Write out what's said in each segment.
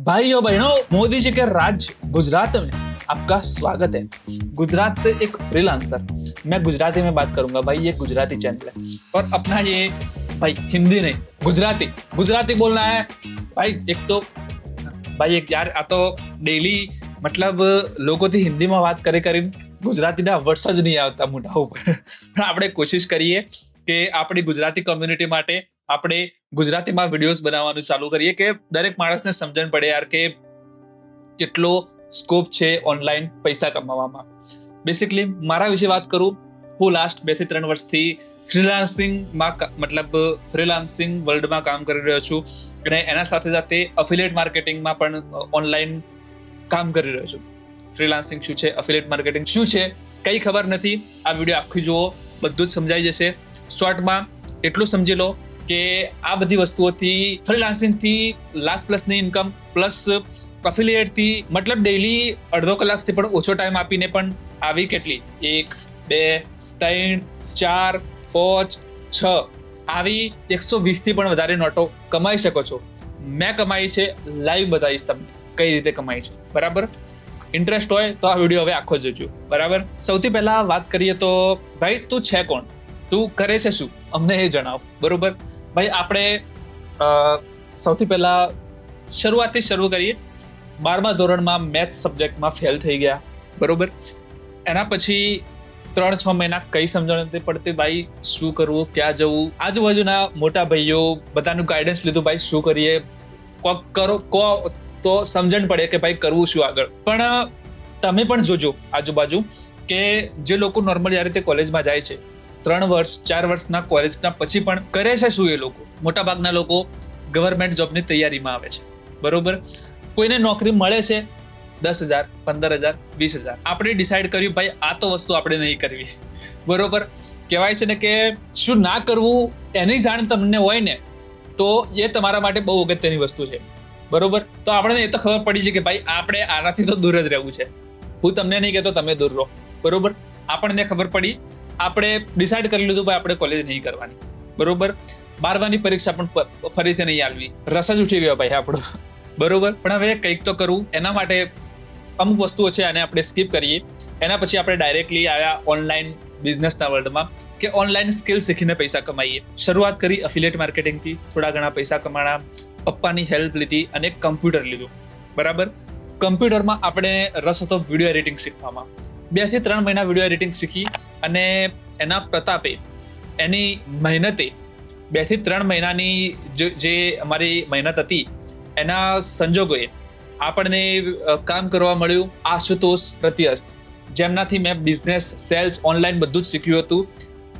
भाइयों बहनों मोदी जी के राज्य गुजरात में आपका स्वागत है गुजरात से एक फ्रीलांसर मैं गुजराती में बात करूंगा भाई ये गुजराती चैनल है और अपना ये भाई हिंदी नहीं गुजराती गुजराती बोलना है भाई એક તો ભાઈ એક યાર આ તો ડેલી મતલબ લોકોથી હિન્દીમાં વાત કરી કરીને ગુજરાતીના વર્ડ્સ જ નહીં આવતા મોઢા ઉપર પણ આપણે કોશિશ કરીએ કે આપણી ગુજરાતી કોમ્યુનિટી માટે આપણે ગુજરાતીમાં વિડીયોઝ બનાવવાનું ચાલુ કરીએ કે દરેક માણસને સમજણ પડે યાર કે કેટલો સ્કોપ છે ઓનલાઈન પૈસા કમાવામાં. બેસિકલી મારા વિશે વાત કરું, હું લાસ્ટ બેથી ત્રણ વર્ષથી ફ્રીલાન્સિંગમાં મતલબ ફ્રીલાન્સિંગ વર્લ્ડમાં કામ કરી રહ્યો છું અને એના સાથે સાથે અફિલેટ માર્કેટિંગમાં પણ ઓનલાઈન કામ કરી રહ્યો છું. ફ્રીલાન્સિંગ શું છે અફિલેટ માર્કેટિંગ શું છે, કંઈ ખબર નથી. આ વીડિયો આખી જુઓ, બધું જ સમજાઈ જશે. શોર્ટમાં એટલું સમજી લો કે આ બધી વસ્તુઓથી ફ્રીલાન્સિંગથી લાખ પ્લસની ઇન્કમ પ્લસ અફિલિયેટથી મતલબ ડેઈલી અડધો કલાકથી પણ ઓછો ટાઈમ આપીને પણ આવી કેટલી? એક, બે, ત્રણ, ચાર, પાંચ, છ. આવી એકસો વીસથી પણ વધારે નોટો કમાઈ શકો છો. મેં કમાઈ છે લાઈવ બતાવીશ તમને કઈ રીતે કમાઈ છે. બરાબર? ઇન્ટરેસ્ટ હોય તો આ વીડિયો હવે આખો જોજો. બરાબર? સૌથી પહેલા વાત કરીએ તો, ભાઈ, તું છે કોણ? તું કરે છે શું? અમને એ જણાવ. બરોબર? ભાઈ, આપણે સૌથી પહેલા શરૂઆતથી શરૂ કરીએ. બારમા ધોરણમાં મેથ્સ સબ્જેક્ટમાં ફેલ થઈ ગયા. બરોબર? એના પછી ત્રણ છ મહિના કઈ સમજણ નથી પડતી. ભાઈ, શું કરવું? ક્યાં જવું? આજુબાજુના મોટા ભાઈઓ બધાનું ગાઈડન્સ લીધું. ભાઈ, શું કરીએ? કોક કરો, કો, તો સમજણ પડે કે ભાઈ, કરવું શું આગળ? પણ, તમે પણ જોજો આજુબાજુ કે જે લોકો નોર્મલી આ રીતે કોલેજમાં જાય છે ત્રણ વર્ષ, ચાર વર્ષના કોલેજના પછી પણ કરે છે શું એ લોકો? મોટાભાગના લોકો ગવર્મેન્ટ જોબની તૈયારીમાં આવે છે. બરોબર? કોઈને નોકરી મળે છે દસ હજાર, પંદર હજાર, વીસ હજાર. આપણે ડિસાઈડ કર્યું, ભાઈ, આ તો વસ્તુ આપણે નહીં કરવી. બરોબર? કહેવાય છે ને કે શું ના કરવું એની જાણ તમને હોય ને, તો એ તમારા માટે બહુ અગત્યની વસ્તુ છે. બરોબર? તો આપણને એ તો ખબર પડી છે કે, ભાઈ, આપણે આનાથી તો દૂર જ રહેવું છે. હું તમને નહીં કહેતો, તમે દૂર રહો. બરોબર? આપણને ખબર પડી આપણે ડિસાઈડ કરી લીધું ભાઈ આપણે કોલેજ નહીં કરવાની. બરોબર? બારમાની પરીક્ષા પણ ફરીથી નહીં આવવી રસ જ ઉઠી ગયો ભાઈ આપણો. બરોબર? પણ હવે કંઈક તો કરવું. એના માટે અમુક વસ્તુઓ છે અને આપણે સ્કીપ કરીએ. એના પછી આપણે ડાયરેક્ટલી આવ્યા ઓનલાઈન બિઝનેસના વર્લ્ડમાં કે ઓનલાઈન સ્કિલ શીખીને પૈસા કમાઈએ. શરૂઆત કરી અફિલેટ માર્કેટિંગથી થોડા ઘણા પૈસા કમાણા. પપ્પાની હેલ્પ લીધી અને કમ્પ્યુટર લીધું. બરાબર? કમ્પ્યુટરમાં આપણે રસ હતો વીડિયો એડિટિંગ શીખવામાં. બેથી ત્રણ મહિના વીડિયો એડિટિંગ શીખી. અને એના પ્રતાપે, એની મહેનતે બેથી ત્રણ મહિનાની જે- અમારી મહેનત હતી, એના સંજોગોએ આપણને કામ કરવા મળ્યું આશુતોષ પ્રત્યસ્ત જેમનાથી મેં બિઝનેસ સેલ્સ ઓનલાઈન બધું જ શીખ્યું હતું.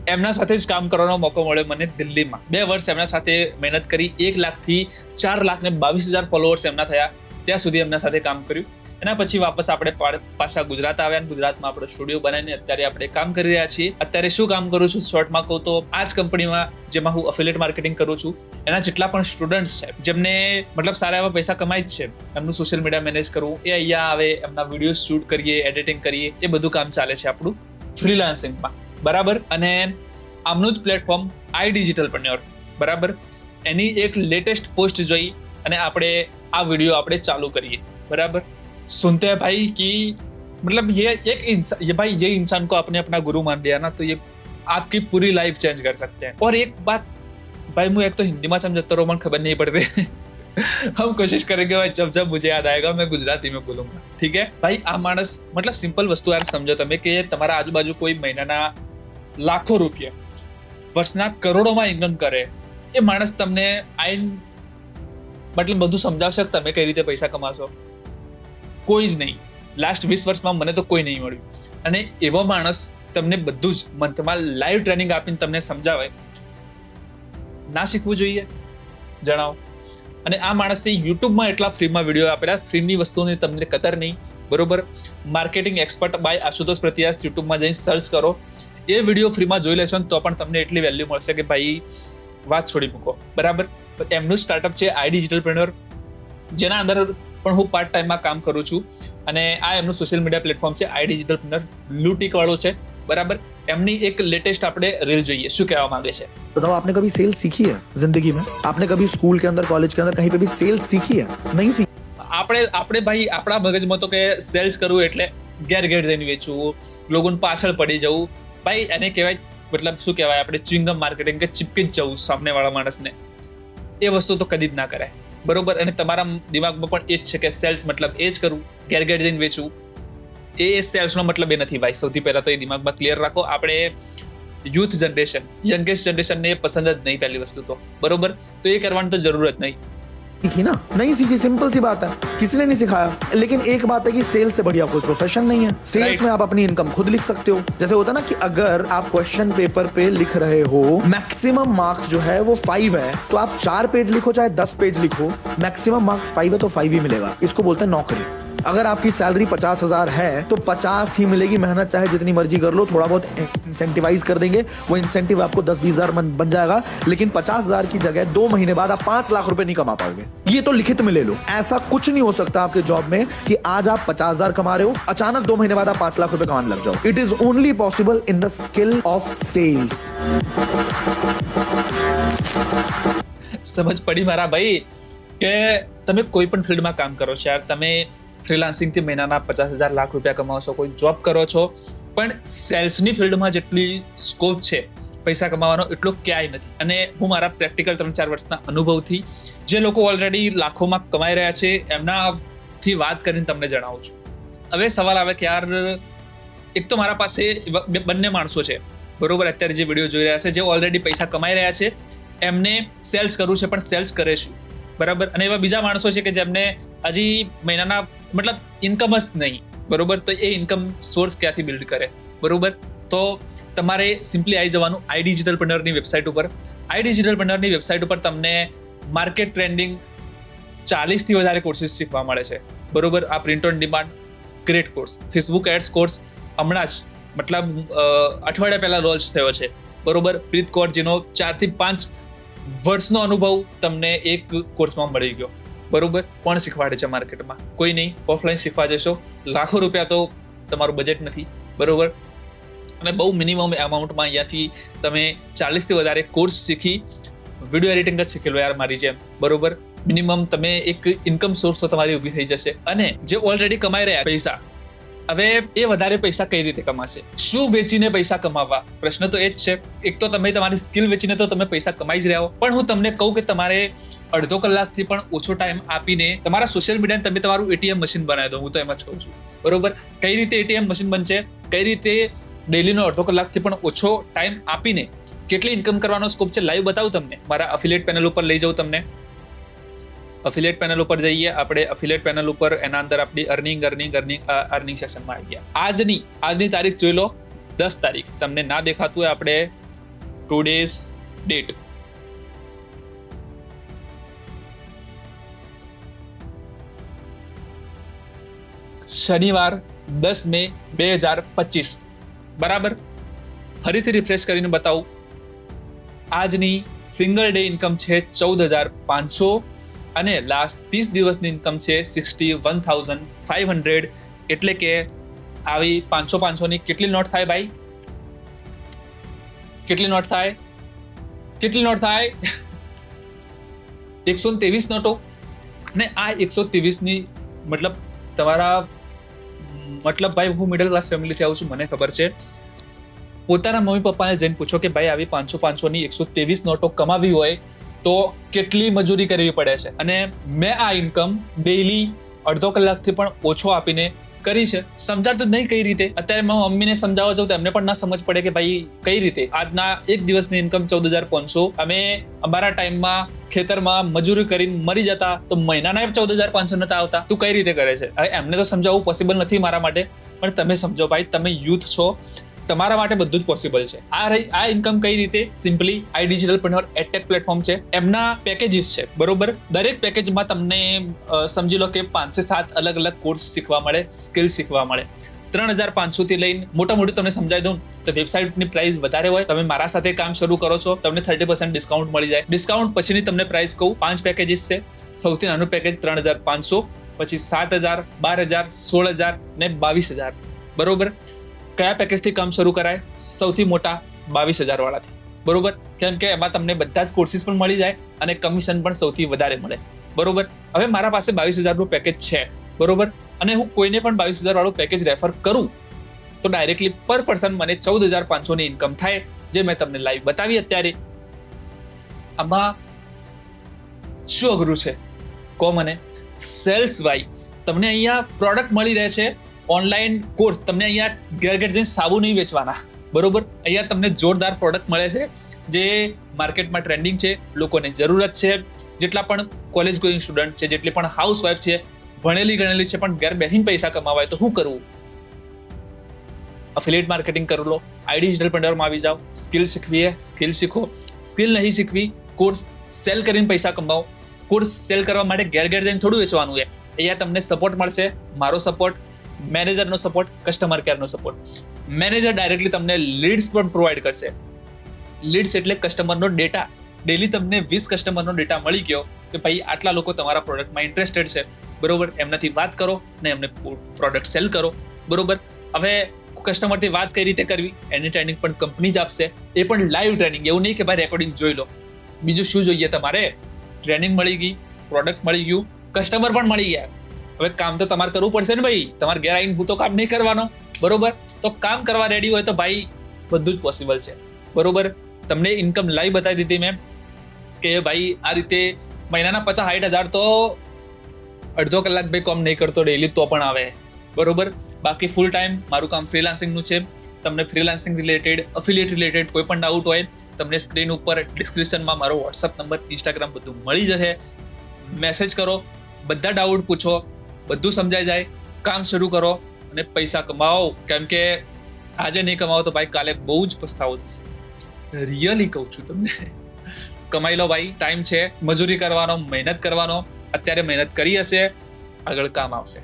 એમના સાથે જ કામ કરવાનો મોકો મળ્યો મને દિલ્હીમાં. બે વર્ષ એમના સાથે મહેનત કરી, એક લાખથી ચાર લાખ ને બાવીસ હજાર ફોલોઅર્સ એમના થયા. ત્યાં સુધી એમના સાથે કામ કર્યું. એના પછી વાપસ આપણે પાછા ગુજરાત આવ્યા ગુજરાતમાં આપણો સ્ટુડિયો બનાવીને અત્યારે આપણે કામ કરી રહ્યા છીએ. અત્યારે શું કામ કરું છું? શોર્ટમાં કહું તો આ જ કંપનીમાં જેમાં હું અફિલેટ માર્કેટિંગ કરું છું. એના જેટલા પણ સ્ટુડન્ટ્સ છે, જેમને મતલબ સારા એવા પૈસા કમાય જ છે, એમનું સોશિયલ મીડિયા મેનેજ કરવું, એ અહીંયા આવે, એમના વીડિયો શૂટ કરીએ એડિટિંગ કરીએ, એ બધું કામ ચાલે છે આપણું ફ્રીલાન્સિંગમાં બરાબર? અને આમનું જ પ્લેટફોર્મ આઈ ડિજિટલ પન્યોર બરાબર? એની એક લેટેસ્ટ પોસ્ટ જોઈ અને આપણે આ વીડિયો આપણે ચાલુ કરીએ. બરાબર? सुनते हैं भाई कि मतलब ये एक इंसान ये भाई ये इंसान को आपने अपना गुरु मान लिया ना तो ये आपकी पूरी लाइफ चेंज कर सकते हैं और एक बात भाई मैं एक तो हिंदी में समझता रहो मन खबर नहीं पड़ती हम कोशिश करेंगे भाई जब जब मुझे याद आएगा मैं गुजराती में बोलूंगा ठीक है भाई આ માણસ મતલબ સિમ્પલ વસ્તુ યાર સમજો તમે કે તમારા આજુબાજુ કોઈ મહિનાના લાખો રૂપિયા વર્ષના કરોડોમાં ઇન્કમ કરે એ માણસ તમને આઈન મતલબ બધું સમજાવશે કે તમે કઈ રીતે પૈસા કમાશો કોઈ જ નહીં. લાસ્ટ વીસ વર્ષમાં મને તો કોઈ નહીં મળ્યું. અને એવો માણસ તમને બધું જ મંથમાં લાઈવ ટ્રેનિંગ આપીને તમને સમજાવે. ના શીખવું જોઈએ. જણાવો. અને આ માણસે યુટ્યુબમાં એટલા ફ્રીમાં વીડિયો આપેલા, ફ્રીની વસ્તુની તમને કતર નહીં. બરોબર? Marketing expert by Ashutosh Pratyas યુટ્યુબમાં જઈને સર્ચ કરો. એ વીડિયો ફ્રીમાં જોઈ લેશો ને તો પણ તમને એટલી વેલ્યુ મળશે કે ભાઈ, વાત છોડી મૂકો. બરાબર? એમનું સ્ટાર્ટઅપ છે આઈ ડિજિટલ પ્રેન્યોર. જેના અંદર પણ હું પાર્ટ ટાઈમમાં કામ કરું છું અને આ એમનું સોશિયલ મીડિયા પ્લેટફોર્મ છે આઈ ડિજિટલ પ્રેન્યોર બ્લૂટીક વાળો છે બરાબર એમની એક લેટેસ્ટ આપણે રીલ જોઈએ શું કહેવા માંગે છે बताओ आपने कभी सेल्स सीखी है जिंदगी में आपने कभी स्कूल के अंदर कॉलेज के अंदर कहीं पे भी सेल्स सीखी है नहीं सीखी આપણે આપણે ભાઈ આપણા મગજમાં તો કે સેલ્સ કરવું એટલે ઘેર ઘેર જઈને વેચવું લોકોને પાછળ પડી જવું ભાઈ એને કહેવાય મતલબ શું કહેવાય આપણે ચ્વિંગમ માર્કેટિંગ કે ચીપકી જ જવું સામેવાળા માણસને એ વસ્તુ તો કદી જ ના કરાય બરોબર? અને તમારા દિમાગમાં પણ એ જ છે કે સેલ્સ મતલબ એ જ કરવું ઘેર ઘેર જઈને વેચવું એ સેલ્સનો મતલબ એ નથી ભાઈ. સૌથી પહેલાં તો એ દિમાગમાં ક્લિયર રાખો. આપણે યુથ જનરેશન યંગેસ્ટ જનરેશનને પસંદ જ નહીં પહેલી વસ્તુ તો. બરોબર? તો એ કરવાની તો જરૂર જ નહીં. सीखी ना। नहीं सीखी सिंपल सी बात है। किसी ने नहीं सिखाया? लेकिन एक बात है कि सेल्स से बढ़िया कोई प्रोफेशन नहीं है। Sales Right. में आप अपनी इनकम खुद लिख सकते हो। जैसे होता है ना कि अगर आप क्वेश्चन पेपर पे लिख रहे हो मैक्सिमम मार्क्स जो है वो फाइव है। तो आप चार पेज लिखो चाहे दस पेज लिखो मैक्सिमम मार्क्स फाइव है तो फाइव ही मिलेगा। इसको बोलते हैं नौकरी। अगर आपकी सैलरी पचास हजार है तो पचास ही मिलेगी मेहनत चाहे जितनी मर्जी कर लो थोड़ा बहुत इंसेंटिवाइज कर देंगे वो इंसेंटिव आपको दस बीस हजार बन बन जाएगा लेकिन पचास हजार की जगह दो महीने बाद आप पांच लाख रुपए नहीं कमा पाओगे ये तो लिखित में ले लो ऐसा कुछ नहीं हो सकता आपके जॉब में कि आज आप पचास हजार कमा रहे हो अचानक दो महीने बाद आप पांच लाख रुपए कमाने लग जाओ it is only possible in the skill of sales સમજ પડી મારા ભાઈ કે તમે કોઈ પણ ફિલ્ડમાં કામ કરો છો યાર તમે ફ્રીલાન્સિંગથી મહિનાના પચાસ હજાર લાખ રૂપિયા કમાવો છો, કોઈ જોબ કરો છો, પણ સેલ્સની ફિલ્ડમાં જેટલી સ્કોપ છે, પૈસા કમાવાનો એટલો ક્યાંય નથી. અને હું મારા પ્રેક્ટિકલ ત્રણ ચાર વર્ષના અનુભવથી જે લોકો ઓલરેડી લાખોમાં કમાઈ રહ્યા છે, એમનાથી વાત કરીને તમને જણાવું છું. હવે સવાલ આવે કે યાર, એક તો મારા પાસે બંને માણસો છે. બરોબર, અત્યારે જે વીડિયો જોઈ રહ્યા છે, જે ઓલરેડી પૈસા કમાઈ રહ્યા છે, એમને સેલ્સ કરવું છે, પણ સેલ્સ કરે શું? બરાબર? અને એવા બીજા માણસો છે કે જેમને હજી મહિનાના, મતલબ ઇન્કમ જ નહીં. બરોબર? તો એ ઇન્કમ સોર્સ ક્યાંથી બિલ્ડ કરે? બરોબર? તો તમારે સિમ્પલી આવી જવાનું આઈ ડિજિટલ પંડરની વેબસાઇટ ઉપર. આઈ ડિજિટલ પંડરની વેબસાઇટ ઉપર તમને માર્કેટ ટ્રેન્ડિંગ ચાલીસથી વધારે કોર્સિસ શીખવા મળે છે. બરોબર? આ print on demand great course Facebook ads course હમણાં જ, મતલબ અઠવાડિયા પહેલાં લોન્ચ થયો છે. બરોબર? પ્રીત કૌર જેનો ચારથી પાંચ વર્ષનો અનુભવ તમને એક કોર્સમાં મળી ગયો. બરોબર? કોણ શીખવાડે છે માર્કેટમાં? કોઈ નહીં. ઓફલાઈન શીખવા જશો. લાખો રૂપિયા તો તમારું બજેટ નથી. બરોબર? અને બહુ મિનિમમ અમાઉન્ટમાં અહીંયાથી તમે ચાલીસથી વધારે કોર્સ શીખી વીડિયો એડિટિંગ જ શીખેલો યાર મારી જેમ. બરોબર? મિનિમમ તમે એક ઇન્કમ સોર્સ તો તમારી ઊભી થઈ જશે. અને જે ઓલરેડી કમાઈ રહ્યા પૈસા હવે એ વધારે પૈસા કઈ રીતે કમાશે? શું વેચીને પૈસા કમાવા પ્રશ્ન તો એ જ છે. એક તો તમે તમારી સ્કિલ વેચીને તો તમે પૈસા કમાઈ જ રહ્યા હો. પણ હું તમને કહું કે તમારે અડધો કલાકથી પણ ઓછો ટાઈમ આપીને તમારા સોશિયલ મીડિયાને તમે તમારું એટીએમ મશીન બનાવી દો, હું તો એમ જ કહું છું. બરોબર? કઈ રીતે એટીએમ મશીન બનશે? કઈ રીતે ડેલીનો અડધો કલાકથી પણ ઓછો ટાઈમ આપીને કેટલી ઇન્કમ કરવાનો સ્કોપ છે? લાઈવ બતાવું તમને. મારા અફિલિયેટ પેનલ ઉપર લઈ જાઉં તમને. અફિલિયેટ પેનલ ઉપર જઈએ, આપણે અફિલિયેટ પેનલ ઉપર એના અંદર આપણી અર્નિંગ અર્નિંગ અર્નિંગ અર્નિંગ સેક્શનમાં આવી ગયા આજની આજની તારીખ જોઈ લો, દસ તારીખ. તમને ના દેખાતું હોય, આપણે ટુ ડેઝ ડેટ શનિવાર દસ મે બે હજાર પચીસ. બરાબર? ફરીથી રિફ્રેશ કરીને બતાવું. આજની સિંગલ ડે ઇન્કમ છે ચૌદ હજાર પાંચસો. અને લાસ્ટ ત્રીસ દિવસની ઇન્કમ છે sixty one thousand five hundred એટલે કે આવી પાંચસો પાંચસોની કેટલી નોટ થાય ભાઈ? કેટલી નોટ થાય? કેટલી નોટ થાય? એકસો ત્રેવીસ નોટો. અને આ એકસો ત્રેવીસની મતલબ તમારા, મતલબ ભાઈ હું મિડલ ક્લાસ ફેમિલીથી આવું છું, મને ખબર છે. પોતાના મમ્મી પપ્પાને જઈને પૂછો કે ભાઈ આવી પાંચસો પાંચસોની એકસો ત્રેવીસ નોટો કમાવી હોય તો કેટલી મજૂરી કરવી પડે છે? અને મેં આ ઇન્કમ ડેઈલી અડધો કલાકથી પણ ઓછો આપીને કરી છે. સમજાતું નહીં કઈ રીતે. અત્યારે હું મમ્મીને સમજાવવા જાઉં તો એમને પણ ના સમજ પડે કે ભાઈ કઈ રીતે? આજના એક દિવસની ઇન્કમ ચૌદ હજાર પાંચસો. અમે અમારા ટાઈમમાં ખેતરમાં મજૂરી કરીને મરી જતા તો મહિનાના ચૌદ હજાર પાંચસો નતા આવતા. તું કઈ રીતે કરે છે? હવે એમને તો સમજાવવું પોસિબલ નથી મારા માટે. પણ તમે સમજો ભાઈ, તમે યુથ છો. તમારા માટે બધું જ પોસિબલ છે. આ રહી, આ ઇન્કમ કઈ રીતે? સિમ્પલી આઈ ડિજિટલ પનોર એડટેક પ્લેટફોર્મ છે. એમના પેકેજીસ છે. બરોબર? દરેક પેકેજમાં તમને સમજી લો કે પાંચ સાત અલગ અલગ કોર્સ શીખવા મળે સ્કિલ શીખવા મળે. ત્રણ હજાર પાંચસો થી લઈને, મોટા મોટી તમને સમજાવી દઉં, તો વેબસાઇટની પ્રાઇસ વધારે હોય, તમે મારા સાથે કામ શરૂ કરો છો, તમને થર્ટી પર્સન્ટ ડિસ્કાઉન્ટ મળી જાય. ડિસ્કાઉન્ટ પછીની તમને પ્રાઇસ કહું, પાંચ પેકેજીસ છે. સૌથી નાનું પેકેજ ત્રણ હજાર પાંચસો, પછી સાત હજાર, બાર હજાર, સોળ હજાર ને બાવીસ હજાર. બરોબર? કયા પેકેજથી કામ શરૂ કરાય? સૌથી મોટા બાવીસ હજાર વાળાથી બરોબર? કેમ કે એમાં તમને બધા જ કોર્સિસ પણ મળી જાય અને કમિશન પણ સૌથી વધારે મળે. બરોબર? હવે મારા પાસે બાવીસ હજારનું પેકેજ છે. બરોબર? અને હું કોઈને પણ બાવીસ હજાર વાળું પેકેજ રેફર કરું, તો ડાયરેક્ટલી પર પર્સન મને ચૌદ હજાર પાંચસોની ઇન્કમ થાય, જે મેં તમને લાઈવ બતાવી અત્યારે. આમાં શું અઘરું છે? કહો મને. સેલ્સ વાય, તમને અહીંયા પ્રોડક્ટ મળી રહે છે ઓનલાઈન કોર્સ તમને અહીંયા ઘેર ઘેર જઈને સાબુ નહીં વેચવાના. બરોબર? અહીંયા તમને જોરદાર પ્રોડક્ટ મળે છે, જે માર્કેટમાં ટ્રેન્ડિંગ છે, લોકોને જરૂરત છે. જેટલા પણ કોલેજ ગોઈંગ સ્ટુડન્ટ છે, જેટલી પણ હાઉસ વાઇફ છે, ભણેલી ગણેલી છે, પણ ઘેર બેસીને પૈસા કમાવાય, તો શું કરવું? અફિલિએટ માર્કેટિંગ કરી લો આઈડી ડિજિટલ પેન્ડરમાં આવી જાઓ સ્કિલ શીખવીએ સ્કિલ શીખો. સ્કિલ નહીં શીખવી કોર્સ સેલ કરીને પૈસા કમાવો. કોર્સ સેલ કરવા માટે ઘેર ઘેર જઈને થોડું વેચવાનું છે. અહીંયા તમને સપોર્ટ મળશે, મારો સપોર્ટ મેનેજરનો સપોર્ટ કસ્ટમર કેરનો સપોર્ટ મેનેજર ડાયરેક્ટલી તમને લીડ્સ પણ પ્રોવાઈડ કરશે. લીડ્સ એટલે કસ્ટમરનો ડેટા ડેલી તમને વીસ કસ્ટમરનો ડેટા મળી ગયો કે ભાઈ આટલા લોકો તમારા પ્રોડક્ટમાં ઇન્ટરેસ્ટેડ છે. બરોબર? એમનાથી વાત કરો ને એમને પ્રોડક્ટ સેલ કરો. બરોબર? હવે કસ્ટમરથી વાત કઈ રીતે કરવી? એની ટ્રેનિંગ પણ કંપની જ આપશે. એ પણ લાઈવ ટ્રેનિંગ એવું નહીં કે ભાઈ રેકોર્ડિંગ જોઈ લો. બીજું શું જોઈએ તમારે? ટ્રેનિંગ મળી ગઈ પ્રોડક્ટ મળી ગયું કસ્ટમર પણ મળી ગયા. હવે કામ તો તમારે કરવું પડશે ને ભાઈ. તમારે ઘેર આવીને હું તો કામ નહીં કરવાનો. બરોબર? તો કામ કરવા રેડી હોય તો ભાઈ બધું જ પોસિબલ છે. બરોબર? તમને ઇન્કમ લાઈવ બતાવી દીધી મેં કે ભાઈ, આ રીતે મહિનાના પચાસ સાઠ હજાર તો અડધો કલાક ભાઈ કોમ નહીં કરતો ડેલી તો પણ આવે. બરોબર? બાકી ફૂલ ટાઈમ મારું કામ ફ્રીલાન્સિંગનું છે. તમને ફ્રીલાન્સિંગ રિલેટેડ અફિલિયેટ રિલેટેડ કોઈ પણ ડાઉટ હોય, તમને સ્ક્રીન ઉપર ડિસ્ક્રિપ્શનમાં મારો વોટ્સઅપ નંબર ઇન્સ્ટાગ્રામ બધું મળી જશે. મેસેજ કરો. બધા ડાઉટ પૂછો. બધું સમજાઈ જાય, કામ શરૂ કરો અને પૈસા કમાવો કેમ કે આજે નહીં કમાવો તો ભાઈ કાલે બહુ જ પસ્તાવો થશે. રિયલી કહું છું તમને. કમાઈ લો ભાઈ ટાઈમ છે. મજૂરી કરવાનો, મહેનત કરવાનો. અત્યારે મહેનત કરી હશે, આગળ કામ આવશે.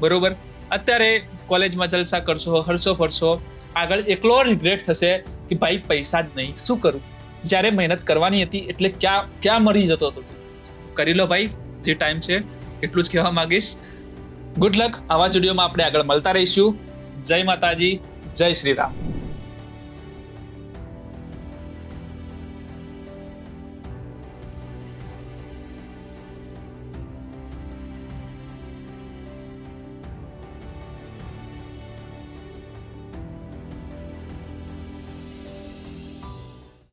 બરોબર? અત્યારે કોલેજમાં જલસા કરશો હરશો ફરશો. આગળ એકલો રિગ્રેટ થશે કે ભાઈ પૈસા જ નહીં. શું કરું? જ્યારે મહેનત કરવાની હતી એટલે ક્યાં ક્યાં મરી જતો હતો તું? કરી લો ભાઈ, જે ટાઈમ છે, એટલું જ કહેવા માંગીશ. ગુડ લક આવા જ આપણે આગળ મળતા રહીશું. જય માતાજી. જય શ્રી રામ.